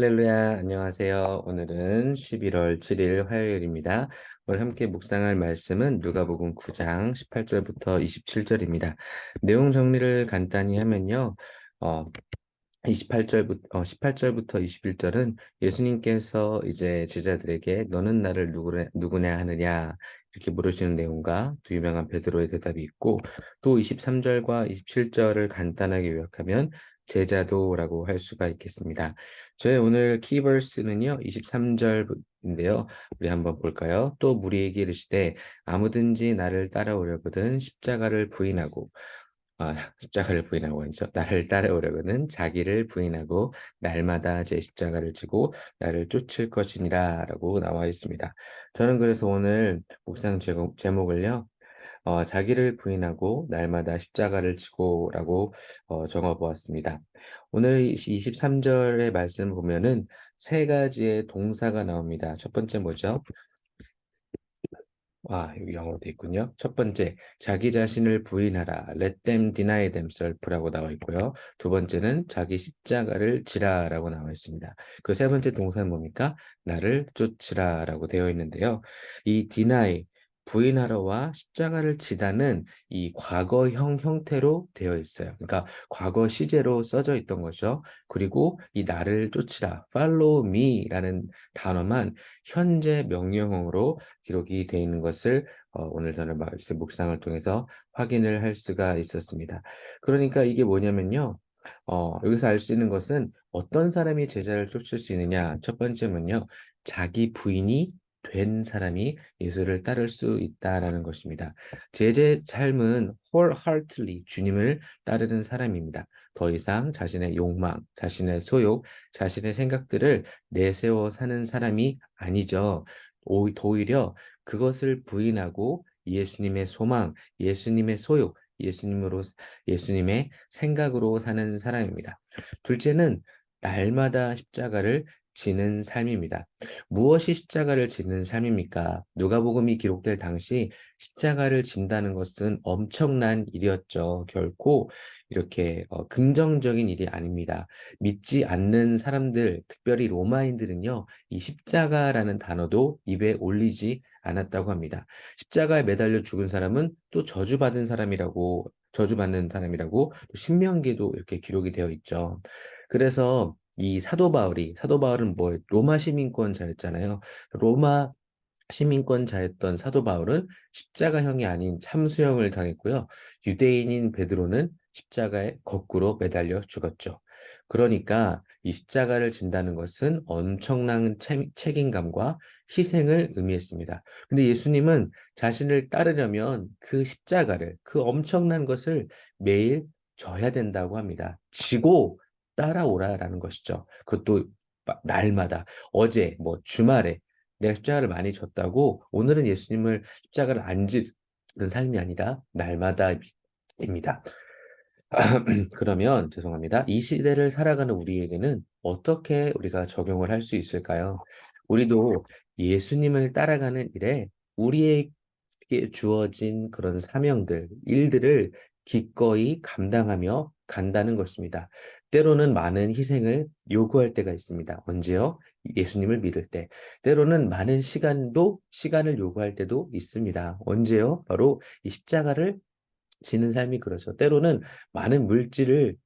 할렐루야, 안녕하세요. 오늘은 11월 7일 화요일입니다. 오늘 함께 묵상할 말씀은 누가복음 9장 18절부터 27절입니다. 내용 정리를 간단히 하면요. 어, 28절부터 어, 18절부터 21절은 예수님께서 이제 제자들에게 너는 나를 누구냐, 누구냐 하느냐 이렇게 물으시는 내용과 두 유명한 베드로의 대답이 있고 또 23절과 27절을 간단하게 요약하면 제자도라고 할 수가 있겠습니다. 저의 오늘 키버스는요 23절인데요. 우리 한번 볼까요? 또 무리에게 이르시되 아무든지 나를 따라오려거든 십자가를 부인하고 아, 십자가를 부인하고 있죠. 나를 따라오려거든 자기를 부인하고 날마다 제 십자가를 지고 나를 쫓을 것이니라라고 나와 있습니다. 저는 그래서 오늘 묵상 제목을요. 어, 자기를 부인하고 날마다 십자가를 지고라고 어, 적어보았습니다. 오늘 23절의 말씀 보면은 세 가지의 동사가 나옵니다. 첫 번째 뭐죠? 아, 여기 영어로 돼 있군요. 첫 번째, 자기 자신을 부인하라. Let them deny themselves라고 나와 있고요. 두 번째는 자기 십자가를 지라라고 나와 있습니다. 그 세 번째 동사는 뭡니까? 나를 쫓으라라고 되어 있는데요. 이 deny, 부인하러와 십자가를 지다는 이 과거형 형태로 되어 있어요. 그러니까 과거 시제로 써져 있던 거죠. 그리고 이 나를 쫓으라, follow me라는 단어만 현재 명령어로 기록이 되어 있는 것을 어, 오늘 저는 말씀 묵상을 통해서 확인을 할 수가 있었습니다. 그러니까 이게 뭐냐면요. 어, 여기서 알 수 있는 것은 어떤 사람이 제자를 쫓을 수 있느냐. 첫 번째는요. 자기 부인이 된 사람이 예수를 따를 수 있다라는 것입니다. 제제 삶은 wholeheartedly 주님을 따르는 사람입니다. 더 이상 자신의 욕망, 자신의 소욕, 자신의 생각들을 내세워 사는 사람이 아니죠. 오히려 그것을 부인하고 예수님의 소망, 예수님의 소욕, 예수님으로 예수님의 생각으로 사는 사람입니다. 둘째는 날마다 십자가를 지는 삶입니다. 무엇이 십자가를 지는 삶입니까? 누가복음이 기록될 당시 십자가를 진다는 것은 엄청난 일이었죠. 결코 이렇게 어, 긍정적인 일이 아닙니다. 믿지 않는 사람들, 특별히 로마인들은요, 이 십자가라는 단어도 입에 올리지 않았다고 합니다. 십자가에 매달려 죽은 사람은 또 저주받은 사람이라고 저주받는 사람이라고 신명기도 이렇게 기록이 되어 있죠. 그래서 이 사도 바울이 사도 바울은 뭐 로마 시민권자였잖아요. 로마 시민권자였던 사도 바울은 십자가형이 아닌 참수형을 당했고요. 유대인인 베드로는 십자가에 거꾸로 매달려 죽었죠. 그러니까 이 십자가를 진다는 것은 엄청난 책임감과 희생을 의미했습니다. 근데 예수님은 자신을 따르려면 그 십자가를, 그 엄청난 것을 매일 져야 된다고 합니다. 지고 따라오라라는 것이죠. 그것도 날마다 어제 뭐 주말에 내가 십자가를 많이 졌다고 오늘은 예수님을 십자가를 안 지는 삶이 아니라 날마다입니다. 그러면 죄송합니다. 이 시대를 살아가는 우리에게는 어떻게 우리가 적용을 할 수 있을까요? 우리도 예수님을 따라가는 일에 우리에게 주어진 그런 사명들, 일들을 기꺼이 감당하며 간다는 것입니다. 때로는 많은 희생을 요구할 때가 있습니다. 언제요? 예수님을 믿을 때. 때로는 많은 시간도 시간을 요구할 때도 있습니다. 언제요? 바로 이 십자가를 지는 삶이 그러죠. 때로는 많은 물질을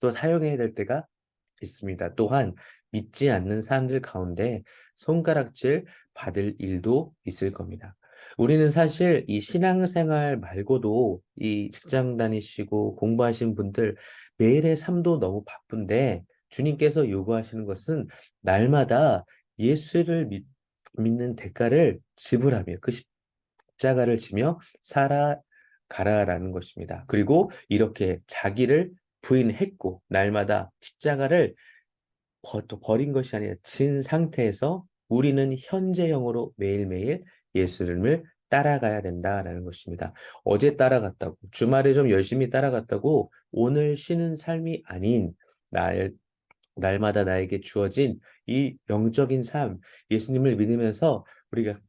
또 사용해야 될 때가 있습니다. 또한 믿지 않는 사람들 가운데 손가락질 받을 일도 있을 겁니다. 우리는 사실 이 신앙생활 말고도 이 직장 다니시고 공부하신 분들 매일의 삶도 너무 바쁜데 주님께서 요구하시는 것은 날마다 예수를 믿, 믿는 대가를 지불하며 그 십자가를 지며 살아가라라는 것입니다. 그리고 이렇게 자기를 부인했고 날마다 십자가를 버린 것이 아니라 진 상태에서 우리는 현재형으로 매일매일 예수님을 따라가야 된다라는 것입니다. 어제 따라갔다고 주말에 좀 열심히 따라갔다고 오늘 쉬는 삶이 아닌 날 날마다 나에게 주어진 이 영적인 삶, 예수님을 믿으면서 우리가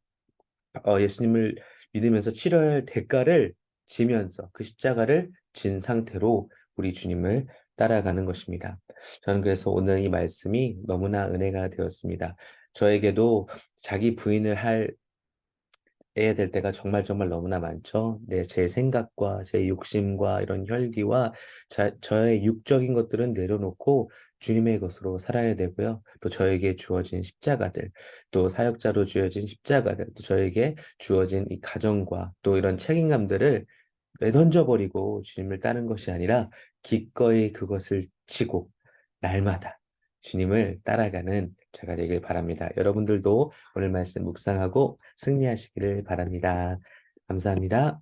어, 예수님을 믿으면서 치러야 할 대가를 지면서 그 십자가를 진 상태로 우리 주님을 따라가는 것입니다. 저는 그래서 오늘 이 말씀이 너무나 은혜가 되었습니다. 저에게도 자기 부인을 할 해야 될 때가 정말 정말 너무나 많죠. 네, 제 생각과 제 욕심과 이런 혈기와 자, 저의 육적인 것들은 내려놓고 주님의 것으로 살아야 되고요. 또 저에게 주어진 십자가들, 또 사역자로 주어진 십자가들, 또 저에게 주어진 이 가정과 또 이런 책임감들을 내던져 버리고 주님을 따르는 것이 아니라 기꺼이 그것을 지고 날마다 주님을 따라가는 제가 되길 바랍니다. 여러분들도 오늘 말씀 묵상하고 승리하시기를 바랍니다. 감사합니다.